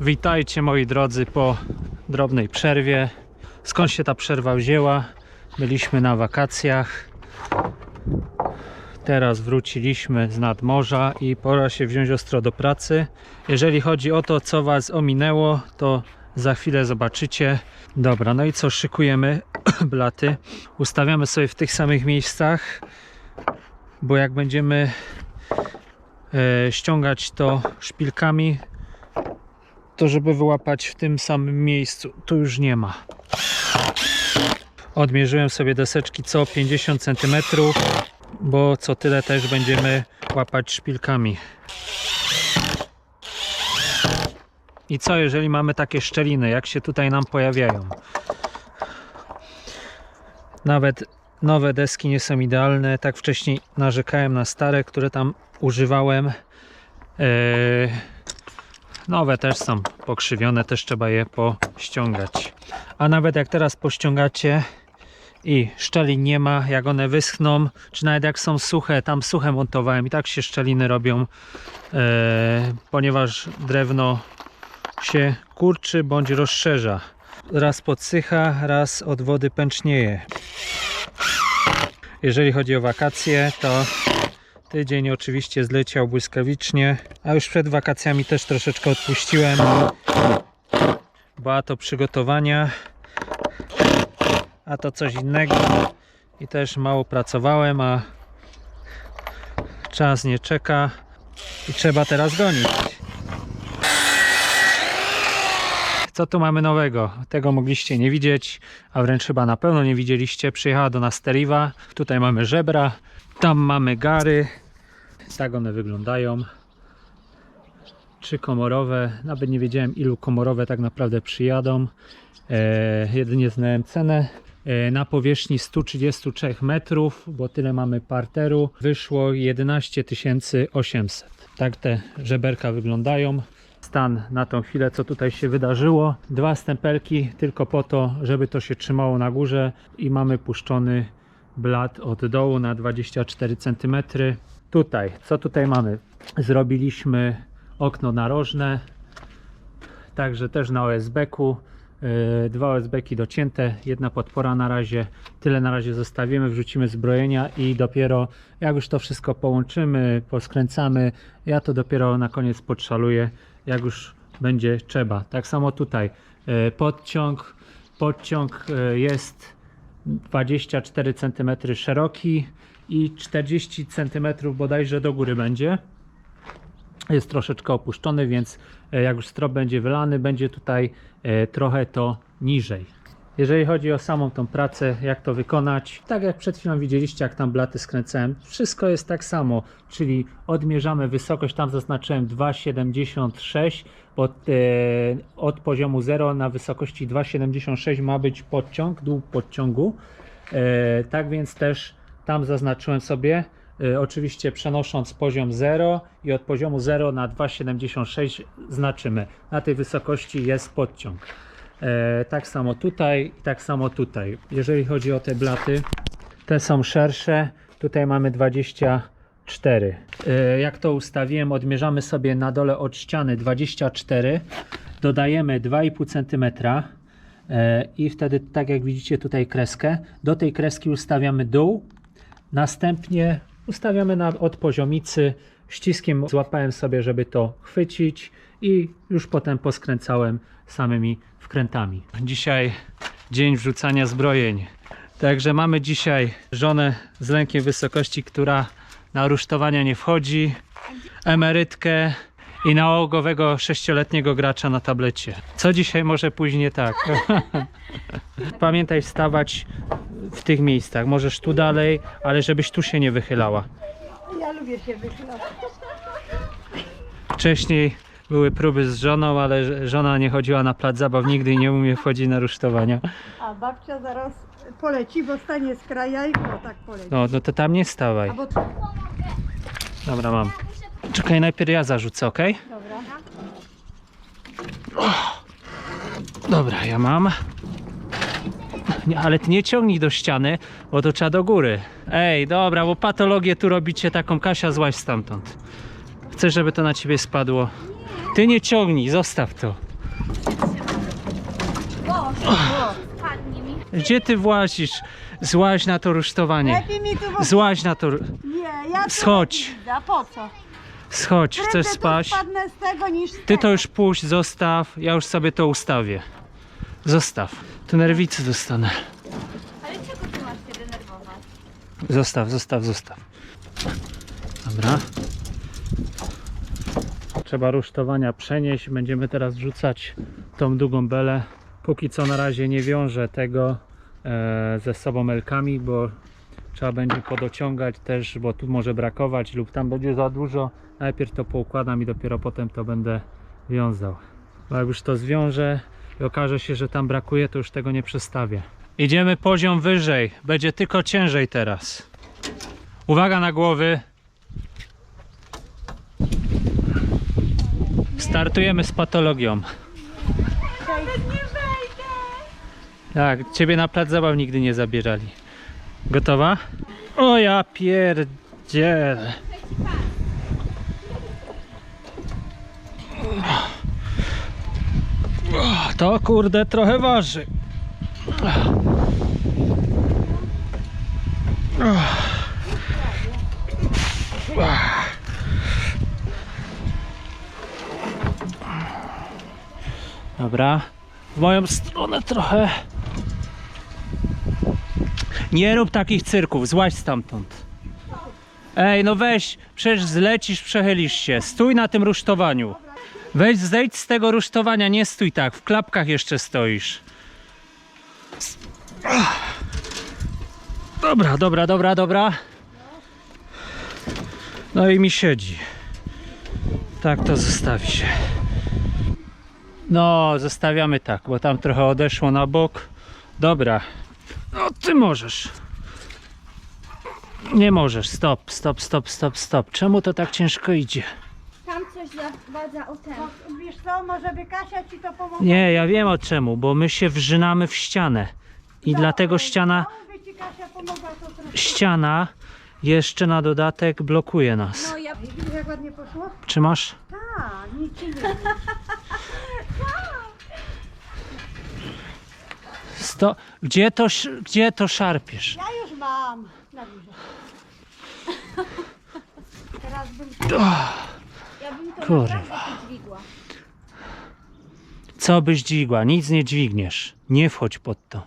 Witajcie moi drodzy po drobnej przerwie. Skąd się ta przerwa wzięła? Byliśmy na wakacjach. Teraz wróciliśmy z nadmorza i pora się wziąć ostro do pracy. Jeżeli chodzi o to, co Was ominęło, to za chwilę zobaczycie. Dobra, no i co szykujemy? Blaty. Ustawiamy sobie w tych samych miejscach, bo jak będziemy e, ściągać to szpilkami, to żeby wyłapać w tym samym miejscu, tu już nie ma. Odmierzyłem sobie deseczki co 50 cm, bo co tyle też będziemy łapać szpilkami. I co jeżeli mamy takie szczeliny, jak się tutaj nam pojawiają? Nawet nowe deski nie są idealne. Tak wcześniej narzekałem na stare, które tam używałem. Eee, Nowe też są pokrzywione, też trzeba je pościągać. A nawet jak teraz pościągacie i szczelin nie ma, jak one wyschną, czy nawet jak są suche, tam suche montowałem i tak się szczeliny robią, e, ponieważ drewno się kurczy bądź rozszerza. Raz podsycha, raz od wody pęcznieje. Jeżeli chodzi o wakacje, to Tydzień oczywiście zleciał błyskawicznie, a już przed wakacjami też troszeczkę odpuściłem. Była to przygotowania, a to coś innego. I też mało pracowałem, a czas nie czeka i trzeba teraz gonić. Co tu mamy nowego? Tego mogliście nie widzieć, a wręcz chyba na pewno nie widzieliście. Przyjechała do nas Teriwa. Tutaj mamy żebra, tam mamy gary. Tak one wyglądają. Trzy komorowe. Nawet nie wiedziałem ilu komorowe tak naprawdę przyjadą. E, jedynie znałem cenę. E, na powierzchni 133 metrów, bo tyle mamy parteru, wyszło 11 800. Tak te żeberka wyglądają. Stan na tą chwilę, co tutaj się wydarzyło. Dwa stempelki tylko po to, żeby to się trzymało na górze i mamy puszczony blat od dołu na 24 cm. Tutaj, co tutaj mamy? Zrobiliśmy okno narożne, także też na OSB-ku. Yy, Dwa OSB-ki docięte, jedna podpora na razie. Tyle na razie zostawimy, wrzucimy zbrojenia i dopiero jak już to wszystko połączymy, poskręcamy, ja to dopiero na koniec podszaluję, jak już będzie trzeba. Tak samo tutaj yy, podciąg, podciąg yy, jest 24 cm szeroki i 40 cm bodajże do góry będzie. Jest troszeczkę opuszczony, więc e, jak już strop będzie wylany, będzie tutaj e, trochę to niżej. Jeżeli chodzi o samą tą pracę, jak to wykonać, tak jak przed chwilą widzieliście, jak tam blaty skręcałem, wszystko jest tak samo, czyli odmierzamy wysokość, tam zaznaczyłem 2,76, od, e, od poziomu 0 na wysokości 2,76 ma być podciąg, dół podciągu, e, tak więc też tam zaznaczyłem sobie, e, oczywiście przenosząc poziom 0 i od poziomu 0 na 2,76 znaczymy, na tej wysokości jest podciąg. E, tak samo tutaj i tak samo tutaj. Jeżeli chodzi o te blaty, te są szersze. Tutaj mamy 24. E, jak to ustawiłem, odmierzamy sobie na dole od ściany 24. Dodajemy 2,5 cm. E, I wtedy, tak jak widzicie tutaj kreskę, do tej kreski ustawiamy dół. Następnie ustawiamy na, od poziomicy. Ściskiem złapałem sobie, żeby to chwycić i już potem poskręcałem samymi wkrętami. Dzisiaj dzień wrzucania zbrojeń. Także mamy dzisiaj żonę z lękiem wysokości, która na rusztowania nie wchodzi, emerytkę i nałogowego sześcioletniego gracza na tablecie. Co dzisiaj może później tak? Pamiętaj wstawać w tych miejscach. Możesz tu dalej, ale żebyś tu się nie wychylała. Ja lubię się wychylać. Wcześniej były próby z żoną, ale żona nie chodziła na plac zabaw nigdy i nie umie wchodzić na rusztowania. A babcia zaraz poleci, bo stanie z kraja i o tak poleci. No, no to tam nie stawaj. Bo Dobra, mam. Czekaj, najpierw ja zarzucę, ok? dobra. Dobra, ja mam. Nie, ale ty nie ciągnij do ściany, bo to trzeba do góry. Ej, dobra, bo patologię tu robicie taką, Kasia, złaź stamtąd. Chcę, żeby to na ciebie spadło. Ty nie ciągnij, zostaw to. Gdzie ty włazisz? Złaź na to rusztowanie. Lepiej mi tu... Złaź na to. Nie, ja tu Schodź. nie widzę. A po co? Schodź, chcesz Prędzej spać? tu spadnę z tego niż z Ty tego. to już puść, zostaw. Ja już sobie to ustawię. Zostaw. Tu nerwicy dostanę. Ale czego ty masz się denerwować? Zostaw, zostaw, zostaw. Dobra. Trzeba rusztowania przenieść. Będziemy teraz wrzucać tą długą belę. Póki co na razie nie wiążę tego e, ze sobą elkami, bo trzeba będzie podociągać też, bo tu może brakować lub tam będzie za dużo. Najpierw to poukładam i dopiero potem to będę wiązał. Bo jak już to zwiążę i okaże się, że tam brakuje, to już tego nie przestawię. Idziemy poziom wyżej. Będzie tylko ciężej teraz. Uwaga na głowy. Startujemy z patologią. Tak, ciebie na plac zabaw nigdy nie zabierali. Gotowa? O ja pierdzielę. O, To kurde trochę waży. Dobra. W moją stronę trochę. Nie rób takich cyrków, złaź stamtąd. Ej, no weź, przecież zlecisz, przechylisz się. Stój na tym rusztowaniu. Weź, zejdź z tego rusztowania, nie stój tak, w klapkach jeszcze stoisz. Dobra, dobra, dobra, dobra. No i mi siedzi. Tak to zostawi się. No, zostawiamy tak, bo tam trochę odeszło na bok. Dobra. No, ty możesz. Nie możesz. Stop, stop, stop, stop, stop. Czemu to tak ciężko idzie? Tam coś zawadza o ten. Wiesz co, może by Kasia ci to pomogła? Nie, ja wiem o czemu, bo my się wrzynamy w ścianę. I dlatego ściana, No, by ci Kasia pomogła to ściana jeszcze na dodatek blokuje nas. No ja... Widzisz jak ładnie poszło? Trzymasz? Tak, nic ci nie Sto... Gdzie, to, gdzie to szarpiesz? Ja już mam na górze. Teraz bym... Ja bym to Kurwa. naprawdę podźwigła. Co byś dźwigła? Nic nie dźwigniesz. Nie wchodź pod to.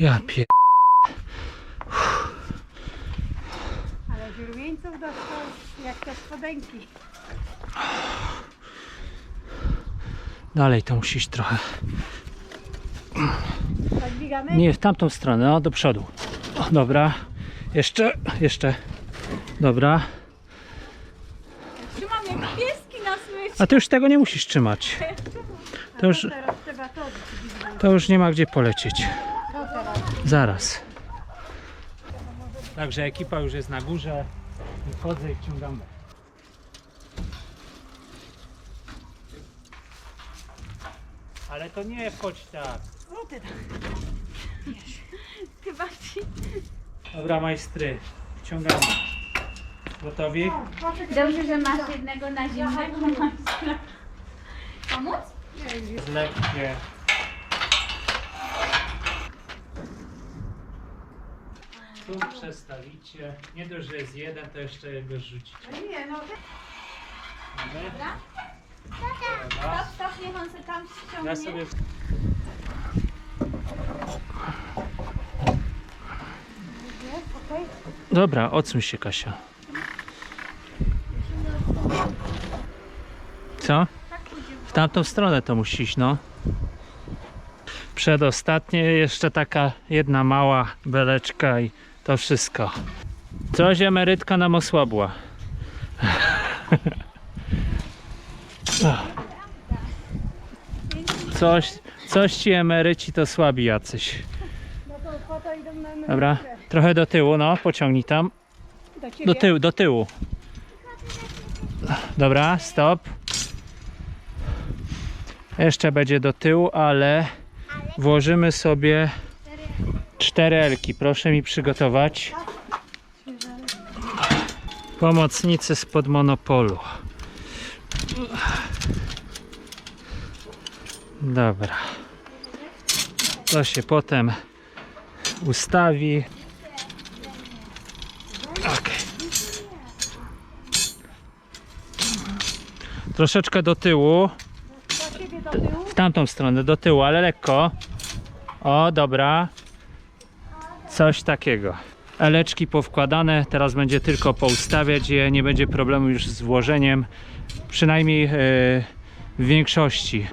Ja pie... Ale źródieńców dostał jak te spodenki. Dalej to musisz trochę. Dźwigamy? Nie, w tamtą stronę, no do przodu. O, dobra. Jeszcze, jeszcze. Dobra. Trzymam jak pieski na smyczy. A ty już tego nie musisz trzymać. To już, To już nie ma gdzie polecieć. Zaraz. Także ekipa już jest na górze. Wchodzę i wciągamy. Ale to nie wchodź tak. No ty tak. Chyba ci... Dobra majstry, wciągamy. Gotowi? Dobrze, że masz jednego na zimnego majstra. Pomóc? Zlepcie. Tu przestawicie. Nie dość, że jest jeden, to jeszcze go rzucicie. Nie no, ty... Mamy? Dobra? Stop, stop, niech on se tam ściągnie. Ja sobie. Dobra, odsuń się Kasia. Co? W tamtą stronę to musi iść, no. Przedostatnie jeszcze taka jedna mała beleczka i to wszystko. Coś emerytka nam osłabła. Coś, coś ci emeryci to słabi jacyś. Dobra, trochę do tyłu, no, pociągnij tam. Do tyłu, do tyłu. Dobra, stop. Jeszcze będzie do tyłu, ale włożymy sobie cztery elki. Proszę mi przygotować. Pomocnicy spod monopolu. Dobra. To się potem ustawi. Okej. Troszeczkę do tyłu. Do ciebie do tyłu. W tamtą stronę, do tyłu, ale lekko. O, dobra. Coś takiego. Eleczki powkładane, teraz będzie tylko poustawiać je, nie będzie problemu już z włożeniem. Przynajmniej e, w większości.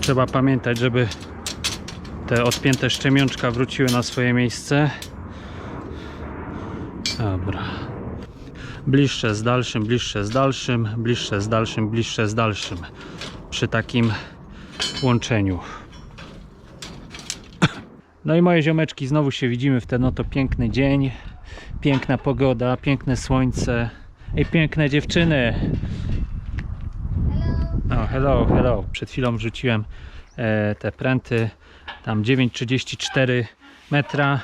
Trzeba pamiętać, żeby te odpięte szczemiączka wróciły na swoje miejsce. Dobra. Bliższe z dalszym, bliższe z dalszym, bliższe z dalszym, bliższe z dalszym. Przy takim łączeniu. No i moje ziomeczki, znowu się widzimy w ten oto piękny dzień. Piękna pogoda, piękne słońce i piękne dziewczyny. O, hello, hello. Przed chwilą wrzuciłem e, te pręty. Tam 9,34 metra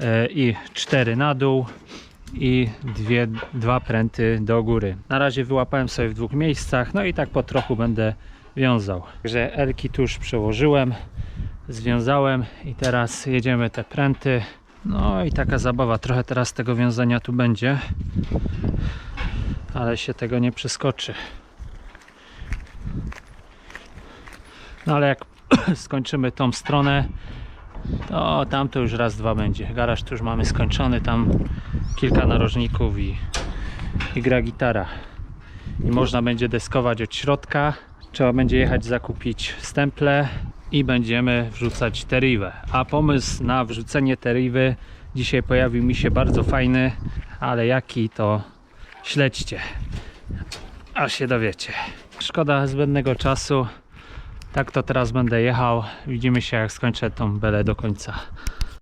e, i 4 na dół i dwie, dwa pręty do góry. Na razie wyłapałem sobie w dwóch miejscach, no i tak po trochu będę wiązał. Także elki tu już przełożyłem, związałem i teraz jedziemy te pręty. No i taka zabawa, trochę teraz tego wiązania tu będzie, ale się tego nie przeskoczy. No ale jak skończymy tą stronę, to tam to już raz, dwa będzie. Garaż tu już mamy skończony, tam kilka narożników i, i gra gitara. I można będzie deskować od środka. Trzeba będzie jechać zakupić stemple i będziemy wrzucać teriwę. A pomysł na wrzucenie teriwy dzisiaj pojawił mi się bardzo fajny, ale jaki to śledźcie. Aż się dowiecie. Szkoda zbędnego czasu. Tak to teraz będę jechał. Widzimy się jak skończę tą belę do końca.